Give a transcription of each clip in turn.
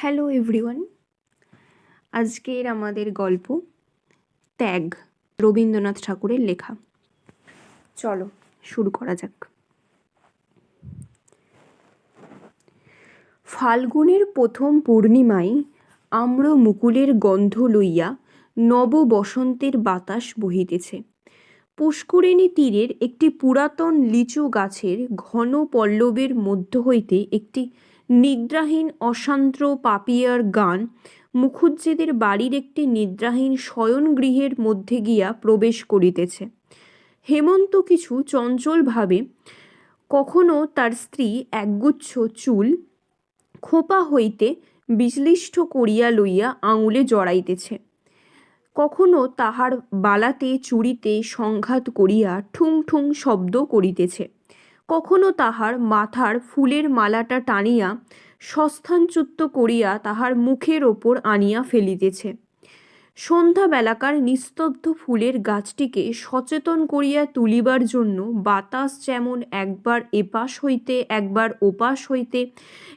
Hello everyone. আজকের আমাদের গল্প ত্যাগ, রবীন্দ্রনাথ ঠাকুরের লেখা। চলো, শুরু করা যাক। ফাল্গুনের প্রথম পূর্ণিমায় আম্র মুকুলের গন্ধ লইয়া নব বসন্তের বাতাস বহিতেছে। পুষ্করিণী তীরের একটি পুরাতন লিচু গাছের ঘন পল্লবের মধ্য হইতে একটি নিদ্রাহীন অশান্ত্র পাপিয়ার গান মুখুজ্জেদের বাড়ির একটি নিদ্রাহীন শয়নগৃহের মধ্যে গিয়া প্রবেশ করিতেছে। হেমন্ত কিছু চঞ্চলভাবে, কখনো তার স্ত্রী একগুচ্ছ চুল খোপা হইতে বিশ্লিষ্ট করিয়া লইয়া আঙুলে জড়াইতেছে। কখনো তাহার বালাতে চুরিতে সংঘাত করিয়া ঠুং ঠুং শব্দ করিতেছে। কখনো তাহার মাথার ফুলের মালাটা টানিয়া সস্থানচ্যুত করিয়া তাহার মুখের ওপর আনিয়া ফেলিতেছে। সন্ধ্যাবেলাকার নিস্তব্ধ ফুলের গাছটিকে সচেতন করিয়া তুলিবার জন্য বাতাস যেমন একবার এপাশ হইতে একবার ওপাশ হইতে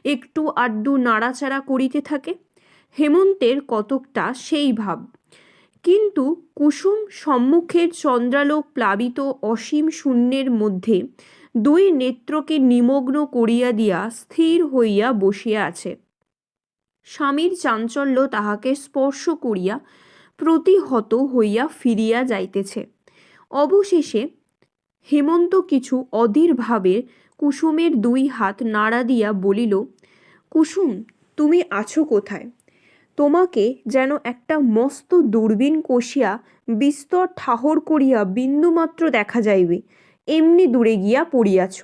একটু আড্ডু নাড়াচাড়া করিতে থাকে, হেমন্তের কতকটা সেই ভাব। কিন্তু কুসুম সম্মুখের চন্দ্রালোক প্লাবিত অসীম শূন্যের মধ্যে দুই নেত্রকে নিমগ্ন করিয়া দিয়া স্থির হইয়া বসিয়া আছে। স্বামীর চাঞ্চল্য তাহাকে স্পর্শ করিয়া প্রতিহত হইয়া ফিরিয়া যাইতেছে। অবশেষে হেমন্ত কিছু অধীরভাবে কুসুমের দুই হাত নাড়া দিয়া বলিল, কুসুম, তুমি আছো কোথায়? তোমাকে যেন একটা মস্ত দূরবীন কষিয়া বিস্তর ঠাহর করিয়া বিন্দুমাত্র দেখা যাইবে। এমনি দূরে গিয়া পড়িয়াছ।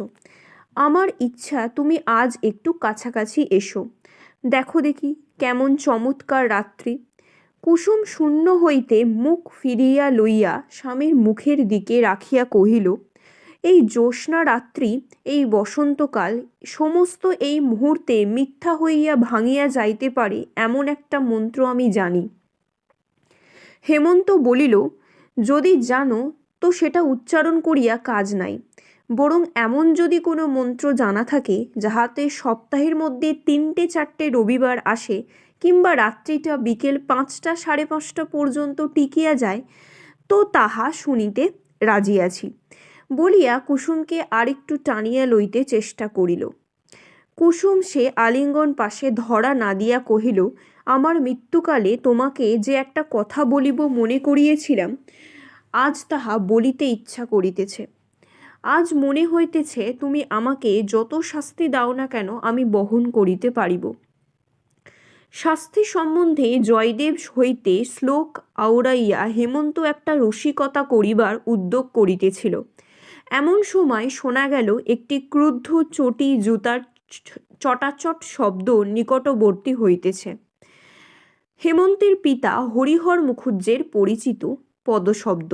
আমার ইচ্ছা, তুমি আজ একটু কাছাকাছি এসো। দেখো দেখি, কেমন চমৎকার রাত্রি। কুসুম শূন্য হইতে মুখ ফিরিয়া লইয়া স্বামীর মুখের দিকে রাখিয়া কহিল, এই জ্যোৎস্না রাত্রি, এই বসন্তকাল, সমস্ত এই মুহূর্তে মিথ্যা হইয়া ভাঙিয়া যাইতে পারে এমন একটা মন্ত্র আমি জানি। হেমন্ত বলিল, যদি জানো তো সেটা উচ্চারণ করিয়া কাজ নাই। বরং এমন যদি কোনো মন্ত্র জানা থাকে, যাহাতে সপ্তাহের মধ্যে তিনটে চারটে রবিবার আসে, কিংবা রাত্রিটা বিকেল পাঁচটা সাড়ে পাঁচটা পর্যন্ত টিকিয়া যায়, তো তাহা শুনিতে রাজি আছি। বলিয়া কুসুমকে আরেকটু টানিয়া লইতে চেষ্টা করিল। কুসুম সে আলিঙ্গন পাশে ধরা না দিয়া কহিল, আমার মৃত্যুকালে তোমাকে যে একটা কথা বলিব মনে করিয়েছিলাম আজ তাহা বলিতে ইচ্ছা করিতেছে। আজ মনে হইতেছে, তুমি আমাকে যত শাস্তি দাও না কেন, আমি বহন করিতে পারিব। শাস্তি সম্বন্ধে জয়দেব হইতে শ্লোক আওড়াইয়া হেমন্ত একটা রসিকতা করিবার উদ্যোগ করিতেছিল। এমন সময় শোনা গেল, একটি ক্রুদ্ধ চটি জুতার চটাচট শব্দ নিকটবর্তী হইতেছে। হেমন্তের পিতা হরিহর মুখুজ্জের পরিচিত পদশব্দ।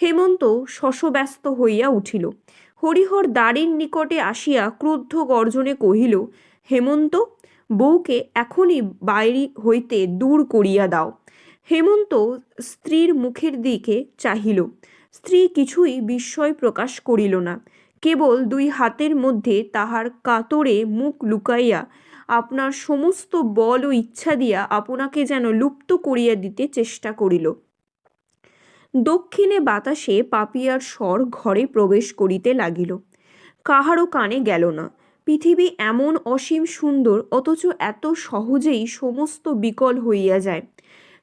হেমন্ত শশব্যস্ত হইয়া উঠিল। হরিহর দ্বারের নিকটে আসিয়া ক্রুদ্ধ গর্জনে কহিল, হেমন্ত, বউকে এখনই বাইরে হইতে দূর করিয়া দাও। হেমন্ত স্ত্রীর মুখের দিকে চাহিল। স্ত্রী কিছুই বিস্ময় প্রকাশ করিল না। কেবল দুই হাতের মধ্যে তাহার কাতরে মুখ লুকাইয়া আপনার সমস্ত বল ও ইচ্ছা দিয়া আপনাকে যেন লুপ্ত করিয়া দিতে চেষ্টা করিল। দক্ষিণে বাতাসে পাপিয়ার স্বর ঘরে প্রবেশ করিতে লাগিল। কাহারও কানে গেল না। পৃথিবী এমন অসীম সুন্দর, অথচ এত সহজেই সমস্ত বিকল হইয়া যায়।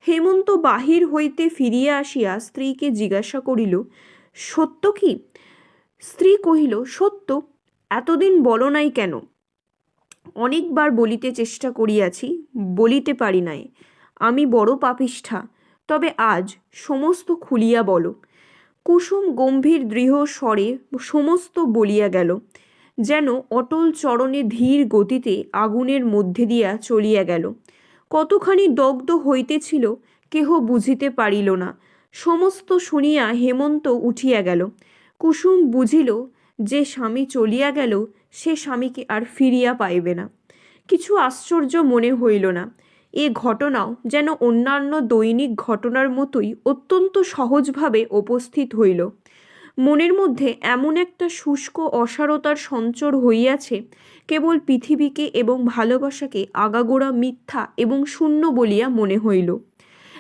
হেমন্ত বাহির হইতে ফিরিয়া আসিয়া স্ত্রীকে জিজ্ঞাসা করিল, সত্য কি? স্ত্রী কহিল, সত্য, এতদিন বলো নাই কেন? অনেকবার বলিতে চেষ্টা করিয়াছি, বলিতে পারি নাই। আমি বড় পাপিষ্ঠা। তবে আজ সমস্ত খুলিয়া বলো। কুসুম গম্ভীর দৃঢ় স্বরে সমস্ত বলিয়া গেল, যেন অটল চরণে ধীর গতিতে আগুনের মধ্যে দিয়া চলিয়া গেল। কতখানি দগ্ধ হইতেছিল কেহ বুঝিতে পারিল না। সমস্ত শুনিয়া হেমন্ত উঠিয়া গেল। কুসুম বুঝিল, যে স্বামী চলিয়া গেল, সে স্বামীকে আর ফিরিয়া পাইবে না। কিছু আশ্চর্য মনে হইল না। এ ঘটনাও যেন অন্যান্য দৈনিক ঘটনার মতোই অত্যন্ত সহজভাবে উপস্থিত হইল। মনের মধ্যে এমন একটা শুষ্ক অসারতার সঞ্চর হইয়াছে, কেবল পৃথিবীকে এবং ভালোবাসাকে আগাগোড়া মিথ্যা এবং শূন্য বলিয়া মনে হইল।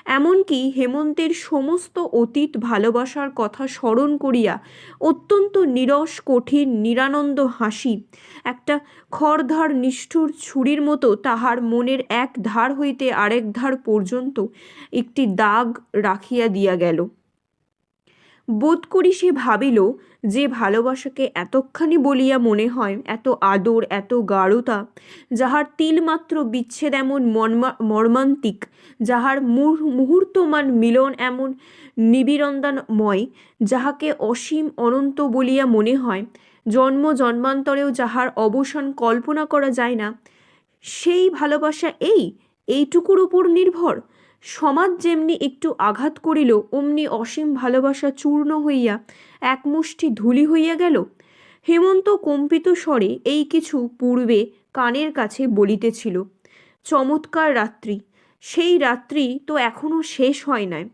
এমনকি হেমন্তের সমস্ত অতীত ভালোবাসার কথা স্মরণ করিয়া অত্যন্ত নিরস, কঠিন, নিরানন্দ হাসি, একটা খড়ধার নিষ্ঠুর ছুরির মতো তাহার মনের এক ধার হইতে আরেক ধার পর্যন্ত একটি দাগ রাখিয়া দিয়া গেল। বোধ করি সে ভাবিল যে ভালোবাসাকে এতখানি বলিয়া মনে হয়, এত আদর, এত গাঢ়তা, যাহার তিলমাত্র বিচ্ছেদ এমন মর্মান্তিক, যাহার মুহূর্তমান মিলন এমন নিবিড়ন্দাময় যাহাকে অসীম অনন্ত বলিয়া মনে হয়, জন্ম জন্মান্তরেও যাহার অবসান কল্পনা করা যায় না, সেই ভালোবাসা এই? এইটুকুর উপর নির্ভর? সমাজ যেমনি একটু আঘাত করিল, অমনি অসীম ভালোবাসা চূর্ণ হইয়া একমুষ্টি ধুলি হইয়া গেল। হেমন্ত কম্পিত স্বরে এই কিছু পূর্বে কানের কাছে বলিতেছিল, চমৎকার রাত্রি, সেই রাত্রি তো এখনও শেষ হয় নাই।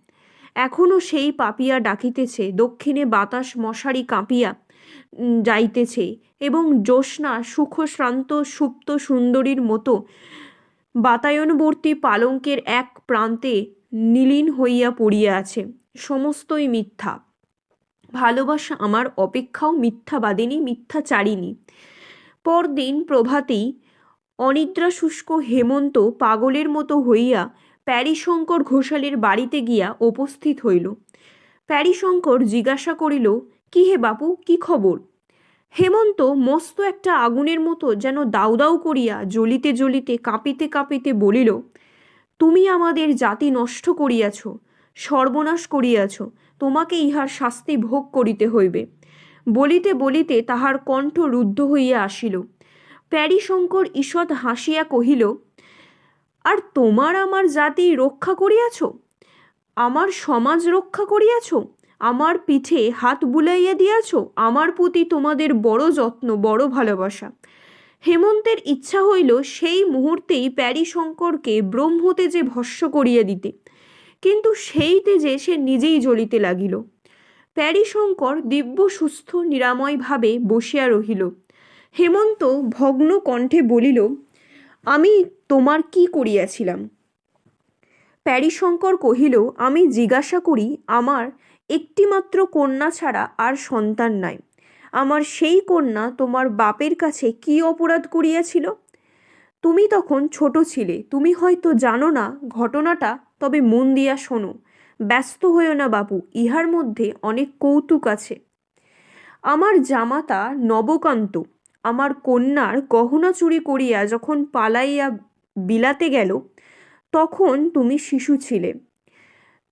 এখনও সেই পাপিয়া ডাকিতেছে, দক্ষিণে বাতাস মশারি কাঁপিয়া যাইতেছে এবং জ্যোৎস্না সুখশ্রান্ত সুপ্ত সুন্দরীর মতো বাতায়নবর্তী পালঙ্কের এক প্রান্তে নীলীন হইয়া পড়িয়া আছে, সমস্তই মিথ্যা। ভালোবাসা আমার, অপেক্ষাও মিথ্যাবাদিনী মিথ্যাচারিণী পরদিন প্রভাতেই অনিদ্রা শুষ্ক হেমন্ত পাগলের মতো হইয়া প্যারিশঙ্কর ঘোষালের বাড়িতে গিয়া উপস্থিত হইল। প্যারিশঙ্কর জিজ্ঞাসা করিল, কি হে বাপু, কি খবর? হেমন্ত মস্ত একটা আগুনের মতো যেন দাউ দাউ করিয়া জ্বলিতে জ্বলিতে কাঁপিতে কাঁপিতে বলিল তুমি আমাদের জাতি নষ্ট করিয়াছ, সর্বনাশ করিয়াছ, তোমাকে ইহার শাস্তি ভোগ করিতে হইবে। বলিতে বলিতে তাহার কণ্ঠ রুদ্ধ হইয়া আসিল। প্যারিশঙ্কর ঈষৎ হাসিয়া কহিল, আর তোমার আমার জাতি রক্ষা করিয়াছ? আমার সমাজ রক্ষা করিয়াছ? আমার পিঠে হাত বুলাইয়া দিয়াছ? আমার প্রতি তোমাদের বড় যত্ন, বড় ভালোবাসা। হেমন্তের ইচ্ছা হইল সেই মুহূর্তেই প্যারিশঙ্করকে ব্রহ্মতেজে ভস্য করিয়া দিতে। কিন্তু সেই তেজে সে নিজেই জ্বলিতে লাগিল। প্যারিশঙ্কর দিব্য সুস্থ, নিরাময়ভাবে বসিয়া রহিল। হেমন্ত ভগ্ন কণ্ঠে বলিল, আমি তোমার কি করিয়াছিলাম? প্যারিশঙ্কর কহিল, আমি জিজ্ঞাসা করি, আমার একটিমাত্র কন্যা ছাড়া আর সন্তান নাই। আমার সেই কন্যা তোমার বাপের কাছে কি অপরাধ করিয়াছিল? তুমি তখন ছোট ছিলে, তুমি হয়তো জানো না ঘটনাটা, তবে মন দিয়া শোনো। ব্যস্ত হইও না বাবু ইহার মধ্যে অনেক কৌতুক আছে। আমার জামাতা নবকান্ত, আমার কন্যার গহনা চুরি করিয়া যখন পালাইয়া বিলাতে গেল, তখন তুমি শিশু ছিলে।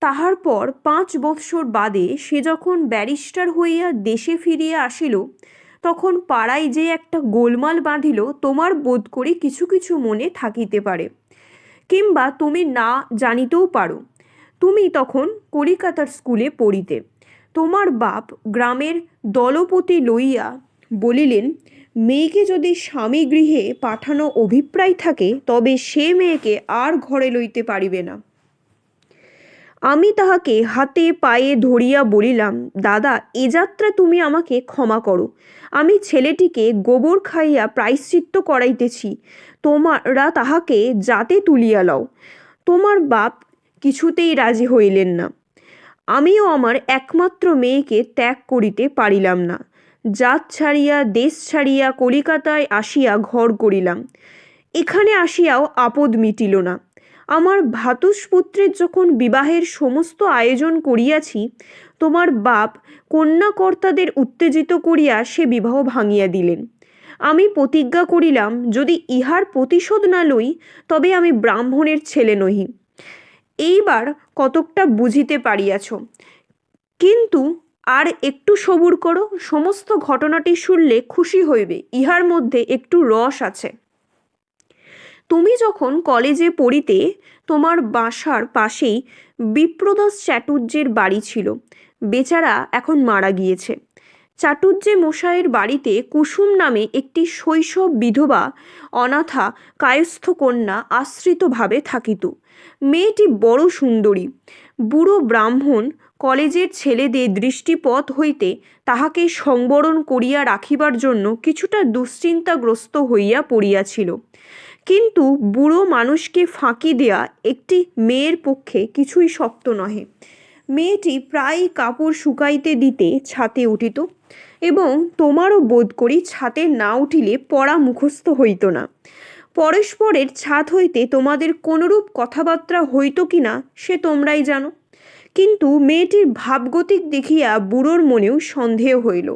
তাহার পর পাঁচ বৎসর বাদে সে যখন ব্যারিস্টার হইয়া দেশে ফিরিয়া আসিল, তখন পাড়ায় যে একটা গোলমাল বাঁধিল, তোমার বোধ করি কিছু কিছু মনে থাকিতে পারে। কিংবা তুমি না জানিতেও পারো। তুমি তখন কলিকাতার স্কুলে পড়িতে। তোমার বাপ গ্রামের দলপতি লইয়া বলিলেন, মেয়েকে যদি স্বামী গৃহে পাঠানো অভিপ্রায় থাকে, তবে সে মেয়েকে আর ঘরে লইতে পারিবে না। আমি তাহাকে হাতে পায়ে ধরিয়া বলিলাম, দাদা, এ যাত্রা তুমি আমাকে ক্ষমা করো। আমি ছেলেটিকে গোবর খাইয়া প্রায়শ্চিত্ত করাইতেছি। তোমারা তাহাকে যাতে তুলিয়া লও। তোমার বাপ কিছুতেই রাজি হইলেন না। আমিও আমার একমাত্র মেয়েকে ত্যাগ করিতে পারিলাম না। জাত ছাড়িয়া, দেশ ছাড়িয়া কলিকাতায় আসিয়া ঘর করিলাম। এখানে আসিয়াও আপদ মিটিল না। আমার ভ্রাতুষ্পুত্রের যখন বিবাহের সমস্ত আয়োজন করিয়াছি, তোমার বাপ কন্যাকর্তাদের উত্তেজিত করিয়া সে বিবাহ ভাঙিয়া দিলেন। আমি প্রতিজ্ঞা করিলাম, যদি ইহার প্রতিশোধ না লই, তবে আমি ব্রাহ্মণের ছেলে নহি। এইবার কতকটা বুঝিতে পারিয়াছ। কিন্তু আর একটু সবুর করো, সমস্ত ঘটনাটি শুনলে খুশি হইবে, ইহার মধ্যে একটু রস আছে। তুমি যখন কলেজে পড়িতে তোমার বাসার পাশেই বিপ্রদাস চাটুর্যের বাড়ি ছিল, বেচারা এখন মারা গিয়েছে। চাটুর্যে মশাইয়ের বাড়িতে কুসুম নামে একটি শৈশব বিধবা অনাথা কায়স্থ কন্যা আশ্রিতভাবে থাকিত। মেয়েটি বড় সুন্দরী, বুড়ো ব্রাহ্মণ, কলেজের ছেলেদের দৃষ্টিপথ হইতে তাহাকে সংবরণ করিয়া রাখিবার জন্য কিছুটা দুশ্চিন্তাগ্রস্ত হইয়া পড়িয়াছিল। কিন্তু বুড়ো মানুষকে ফাঁকি দেয়া একটি মেয়ের পক্ষে কিছুই শক্ত নহে। মেয়েটি প্রায়ই কাপড় শুকাইতে দিতে ছাতে উঠিত এবং তোমারও বোধ করি ছাতে না উঠিলে পড়া মুখস্থ হইত না। পরস্পরের ছাদ হইতে তোমাদের কোনরূপ কথাবার্তা হইত কি না সে তোমরাই জানো। কিন্তু মেয়েটির ভাবগতিক দেখিয়া বুড়োর মনেও সন্দেহ হইল।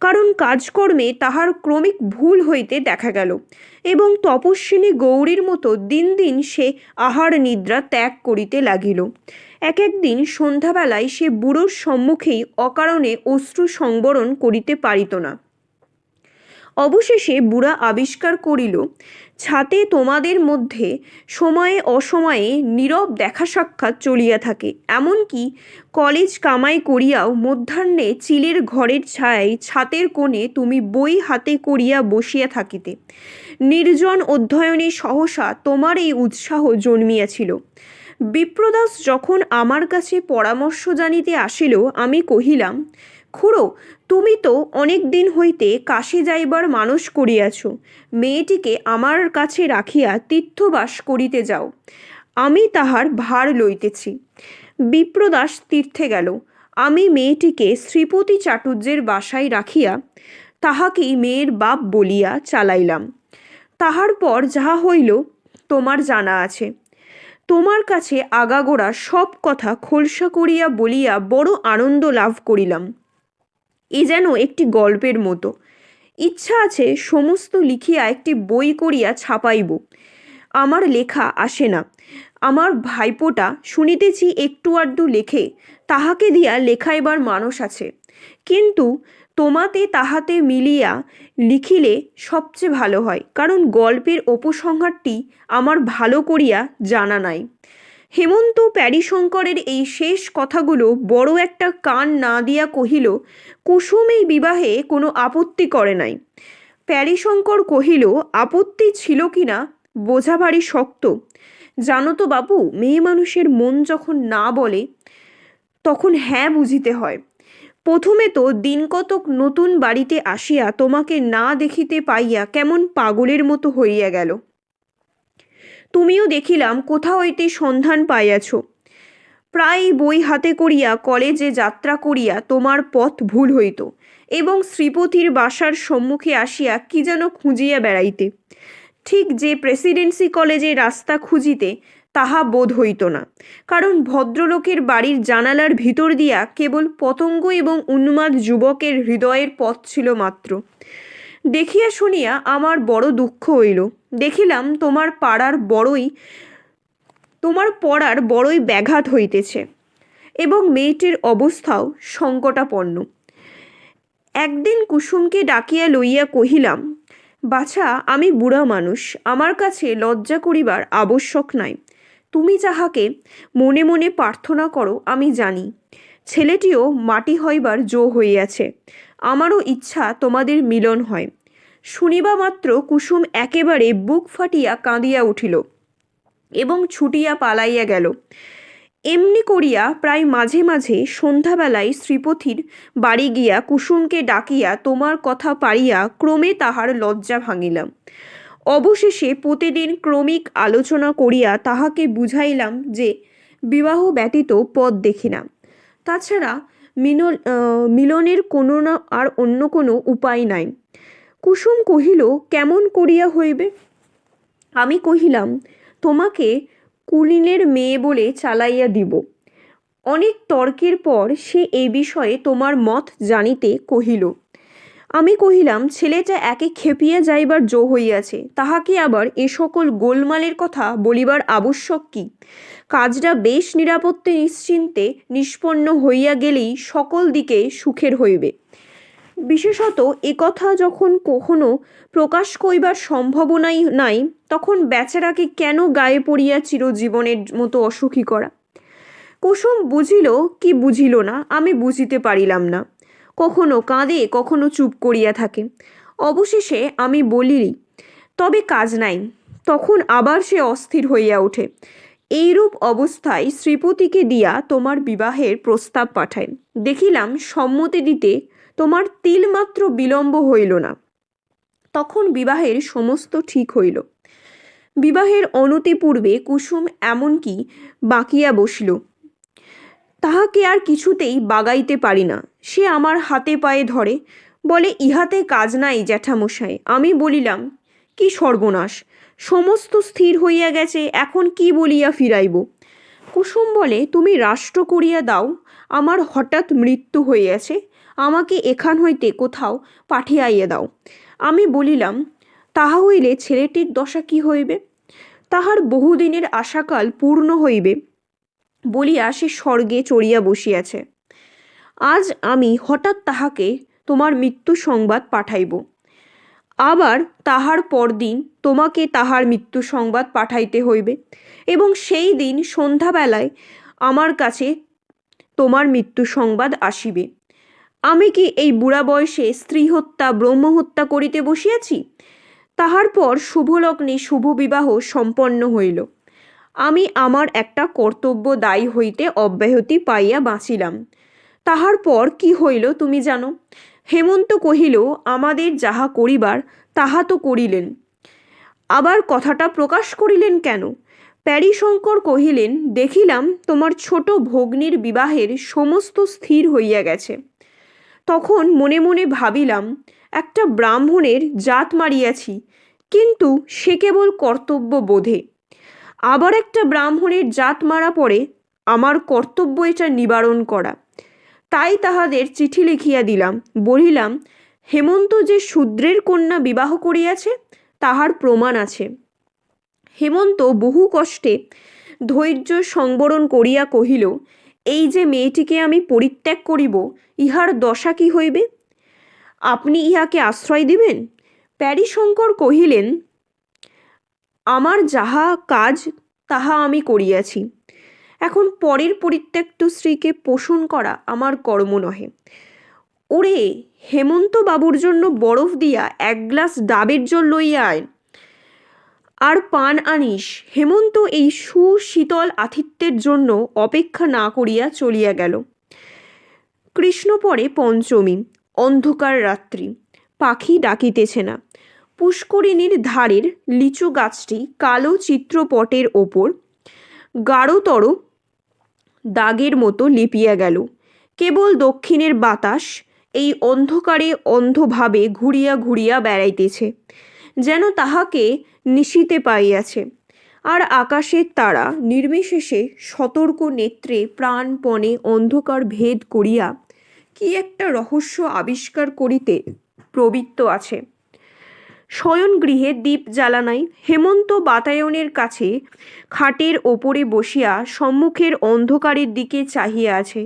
কারণ কাজকর্মে তাহার ক্রমিক ভুল হইতে দেখা গেল এবং তপস্বিনী গৌরীর মতো দিন দিন সে আহার নিদ্রা ত্যাগ করিতে লাগিল। এক একদিন সন্ধ্যাবেলায় সে বুড়োর সম্মুখেই অকারণে অশ্রু সংবরণ করিতে পারিত না। অবশেষে বুড়া আবিষ্কার করিল, ছাতে তোমাদের মধ্যে সময়ে অসময়ে নীরব দেখা সাক্ষাৎ চলিয়া থাকে। এমনকি কলেজ কামাই করিয়াও মধ্যাহ্নে চিলের ঘরের ছায়ায় ছাতের কোণে তুমি বই হাতে করিয়া বসিয়া থাকিতে। নির্জন অধ্যয়নে সহসা তোমার এই উৎসাহ জন্মিয়াছিল। বিপ্রদাস যখন আমার কাছে পরামর্শ জানিতে আসিল, আমি কহিলাম খুড়ো, তুমি তো অনেক দিন হইতে কাশি যাইবার মানস করিয়াছ। মেয়েটিকে আমার কাছে রাখিয়া তীর্থবাস করিতে যাও। আমি তাহার ভার লইতেছি। বিপ্রদাস তীর্থে গেল। আমি মেয়েটিকে শ্রীপতি চাটুর্যের বাসায় রাখিয়া তাহাকেই মেয়ের বাপ বলিয়া চালাইলাম। তাহার পর যাহা হইল, তোমার জানা আছে। তোমার কাছে আগাগোড়া সব কথা খোলসা করিয়া বলিয়া বড় আনন্দ লাভ করিলাম। এ যেন একটি গল্পের মতো। ইচ্ছা আছে সমস্ত লিখিয়া একটি বই করিয়া ছাপাইব। আমার লেখা আসে না। আমার ভাইপোটা শুনিতেছি একটু আধটু লেখে, তাহাকে দিয়া লেখাইবার মানুষ আছে। কিন্তু তোমাতে তাহাতে মিলিয়া লিখিলে সবচেয়ে ভালো হয়, কারণ গল্পের উপসংহারটি আমার ভালো করিয়া জানা নাই। হেমন্ত প্যারিশঙ্করের এই শেষ কথাগুলো বড় একটা কান না দিয়া কহিল, কুসুম এই বিবাহে কোনো আপত্তি করে নাই। প্যারিশঙ্কর কহিল, আপত্তি ছিল কি না? বোঝা ভারী শক্ত। জানো তো বাবু, মেয়ে মানুষের মন যখন না বলে, তখন হ্যাঁ বুঝিতে হয়। প্রথমে তো দিন কতক নতুন বাড়িতে আসিয়া তোমাকে না দেখিতে পাইয়া কেমন পাগলের মতো হইয়া গেল। তুমিও দেখিলাম কোথা হইতে সন্ধান পাইয়াছ। প্রায় বই হাতে করিয়া কলেজে যাত্রা করিয়া তোমার পথ ভুল হইত এবং শ্রীপতির বাসার সম্মুখে আসিয়া কি যেন খুঁজিয়া বেড়াইতে। ঠিক যে প্রেসিডেন্সি কলেজে রাস্তা খুঁজিতে তাহা বোধ হইত না, কারণ ভদ্রলোকের বাড়ির জানালার ভিতর দিয়া কেবল পতঙ্গ এবং উন্মাদ যুবকের হৃদয়ের পথ ছিল মাত্র। দেখিয়া শুনিয়া আমার বড় দুঃখ হইল। দেখিলাম তোমার পাড়ার বড়ই, তোমার পড়ার বড়ই ব্যাঘাত হইতেছে এবং মেয়েটির অবস্থাও সংকটাপন্ন। একদিন কুসুমকে ডাকিয়া লইয়া কহিলাম, বাছা, আমি বুড়া মানুষ, আমার কাছে লজ্জা করিবার আবশ্যক নাই। তুমি যাহাকে মনে মনে প্রার্থনা করো, আমি জানি। ছেলেটিও মাটি হইবার জো হইয়াছে। আমারও ইচ্ছা তোমাদের মিলন হয়। শুনিবা মাত্র কুসুম একেবারে বুক ফাটিয়া কাঁদিয়া উঠিল এবং ছুটিয়া পালাইয়া গেল। এমনি করিয়া প্রায় মাঝে মাঝে সন্ধ্যাবেলায় শ্রীপতির বাড়ি গিয়া কুসুমকে ডাকিয়া তোমার কথা পারিয়া ক্রমে তাহার লজ্জা ভাঙিলাম। অবশেষে প্রতিদিন ক্রমিক আলোচনা করিয়া তাহাকে বুঝাইলাম যে বিবাহ ব্যতীত পথ দেখি না। তাছাড়া মিনল মিলনের কোনো না আর অন্য কোনো উপায় নাই। কুসুম কহিল, কেমন করিয়া হইবে? আমি কহিলাম, তোমাকে কুলিনের মেয়ে বলে চালাইয়া দিব। অনেক তর্কের পর সে এই বিষয়ে তোমার মত জানিতে কহিল, আমি কহিলাম ছেলেটা একে খেপিয়া যাইবার জো হইয়াছে, তাহাকে আবার এ সকল গোলমালের কথা বলিবার আবশ্যক কি? কাজটা বেশ নিরাপত্তে নিশ্চিন্তে নিষ্পন্ন হইয়া গেলেই সকল দিকে সুখের হইবে। বিশেষত একথা যখন কখনো প্রকাশ করিবার সম্ভাবনাই নাই, তখন বেচারাকে কেন গায়ে পড়িয়া চিরজীবনের মতো অসুখী করা? কুসুম বুঝিল কি বুঝিল না, আমি বুঝিতে পারিলাম না। কখনো কাঁদে, কখনো চুপ করিয়া থাকে। অবশেষে আমি বলিলি, তবে কাজ নাই। তখন আবার সে অস্থির হইয়া ওঠে। এইরূপ অবস্থায় শ্রীপতিকে দিয়া তোমার বিবাহের প্রস্তাব পাঠায়। দেখিলাম সম্মতি দিতে তোমার তিলমাত্র বিলম্ব হইল না। তখন বিবাহের সমস্ত ঠিক হইল। বিবাহের অনতিপূর্বে কুসুম এমনকি বাঁকিয়া বসিল। তাহাকে আর কিছুতেই বাগাইতে পারি না। সে আমার হাতে পায়ে ধরে, বলে, ইহাতে কাজ নাই জ্যাঠামশাই। আমি বলিলাম, কি সর্বনাশ! সমস্ত স্থির হইয়া গেছে, এখন কি বলিয়া ফিরাইব? কুসুম বলে, তুমি রাষ্ট্র করিয়া দাও আমার হঠাৎ মৃত্যু হইয়াছে, আমাকে এখান হইতে কোথাও পাঠিয়াইয়া দাও। আমি বলিলাম, তাহা হইলে ছেলেটির দশা কি হইবে? তাহার বহুদিনের আশাকাল পূর্ণ হইবে বলিয়া সে স্বর্গে চড়িয়া বসিয়াছে। আজ আমি হঠাৎ তাহাকে তোমার মৃত্যু সংবাদ পাঠাইব। আবার তাহার পরদিন তোমাকে তাহার মৃত্যু সংবাদ পাঠাইতে হইবে এবং সেই দিন সন্ধ্যাবেলায় আমার কাছে তোমার মৃত্যু সংবাদ আসিবে। আমি কি এই বুড়া বয়সে স্ত্রী হত্যা ব্রহ্মহত্যা করিতে বসিয়াছি? তাহার পর শুভলগ্নে শুভ বিবাহ সম্পন্ন হইল। আমি আমার একটা কর্তব্য দায়ী হইতে অব্যাহতি পাইয়া বাঁচিলাম। তাহার পর কি হইল তুমি জানো? হেমন্ত কহিল, আমাদের যাহা করিবার, তাহা তো করিলেন। আবার কথাটা প্রকাশ করিলেন কেন? প্যারীশঙ্কর কহিলেন, দেখিলাম তোমার ছোট ভগ্নীর বিবাহের সমস্ত স্থির হইয়া গেছে। তখন মনে মনে ভাবিলাম, একটা ব্রাহ্মণের জাত মারিয়াছি, কিন্তু সে কেবল কর্তব্য বোধে। আবার একটা ব্রাহ্মণের জাত মারা পড়ে, আমার কর্তব্য এটা নিবারণ করা। তাই তাহাদের চিঠি লিখিয়া দিলাম, বলিলাম, হেমন্ত যে শূদ্রের কন্যা বিবাহ করিয়াছে, তাহার প্রমাণ আছে। হেমন্ত বহু কষ্টে ধৈর্য সংবরণ করিয়া কহিল, এই যে মেয়েটিকে আমি পরিত্যাগ করিব, ইহার দশা কি হইবে? আপনি ইহাকে আশ্রয় দিবেন? প্যারিশঙ্কর কহিলেন, আমার যাহা কাজ, তাহা আমি করিয়াছি। এখন পরের পরিত্যক্ত স্ত্রীকে পোষণ করা আমার কর্ম নহে। ওরে হেমন্ত বাবুর জন্য বরফ দিয়া এক গ্লাস ডাবের জল লইয়া আয়। আর পান আনিস, হেমন্ত এই সুশীতল আতিথ্যের জন্য অপেক্ষা না করিয়া চলিয়া গেল। কৃষ্ণ পরে পঞ্চমী, অন্ধকার রাত্রি, পাখি ডাকিতেছে না। পুষ্করিণীর ধারের লিচু গাছটি কালো চিত্রপটের ওপর গাঢ়তর দাগের মতো লিপিয়া গেল। কেবল দক্ষিণের বাতাস এই অন্ধকারে অন্ধভাবে ঘুরিয়া ঘুরিয়া বেড়াইতেছে। যেন তাহাকে নিশিতে পাইয়াছে। আর আকাশের তারা নির্বিশেষে সতর্ক নেত্রে প্রাণপণে অন্ধকার ভেদ করিয়া কি একটা রহস্য আবিষ্কার করিতে প্রবৃত্ত আছে। শয়নগৃহে দ্বীপ জ্বালানাই হেমন্ত বাতায়নের কাছে খাটের ওপরে বসিয়া সম্মুখের অন্ধকারের দিকে চাহিয়া আছে।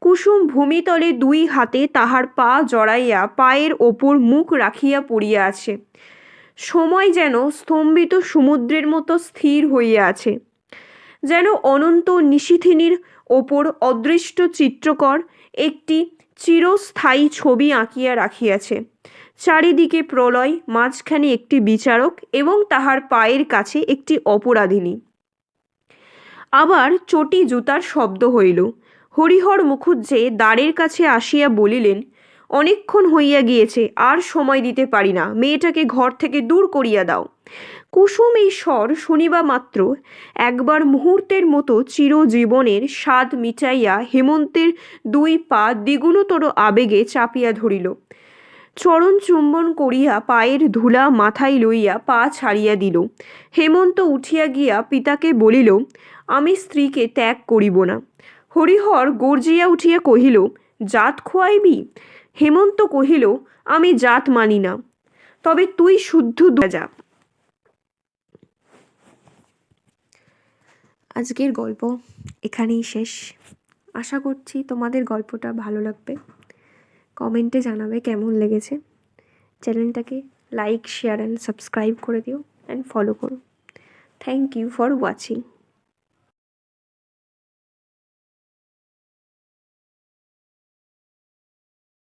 কুসুম ভূমিতলে দুই হাতে তাহার পা জড়াইয়া পায়ের ওপর মুখ রাখিয়া পড়িয়া আছে। সময় যেন স্তম্ভিত সমুদ্রের মতো স্থির হইয়া আছে, যেন অনন্ত নিশিথিনীর ওপর অদৃষ্ট চিত্রকর একটি চিরস্থায়ী ছবি আঁকিয়া রাখিয়াছে। চারিদিকে প্রলয়, মাঝখানে একটি বিচারক এবং তাহার পায়ের কাছে একটি অপরাধিনী। আবার চটি জুতার শব্দ হইল। হরিহর মুখুজ্জে দ্বারের কাছে আসিয়া বলিলেন অনেকক্ষণ হইয়া গিয়েছে, আর সময় দিতে পারি না। মেয়েটাকে ঘর থেকে দূর করিয়া দাও। কুসুম এই স্বর শুনিবা মাত্র, একবার মুহূর্তের মতো চিরজীবনের স্বাদ মিটাইয়া হেমন্তের দুই পা দ্বিগুণতর আবেগে চাপিয়া ধরিল। চরণ চুম্বন করিয়া পায়ের ধুলা মাথায় লইয়া পা ছাড়িয়া দিল। হেমন্ত উঠিয়া গিয়া পিতাকে বলিল, আমি স্ত্রীকে ত্যাগ করিব না। হরিহর গর্জিয়া উঠিয়া কহিল, জাত খোয়াইবি? হেমন্ত কহিল, আমি জাত মানি না। তবে তুই শুদ্ধ যা। আজকের গল্প এখানেই শেষ। আশা করছি তোমাদের গল্পটা ভালো লাগবে। কমেন্টে জানাবে কেমন লেগেছে। চ্যানেলটাকে লাইক, শেয়ার অ্যান্ড সাবস্ক্রাইব করে দিও অ্যান্ড ফলো করো। Thank you for watching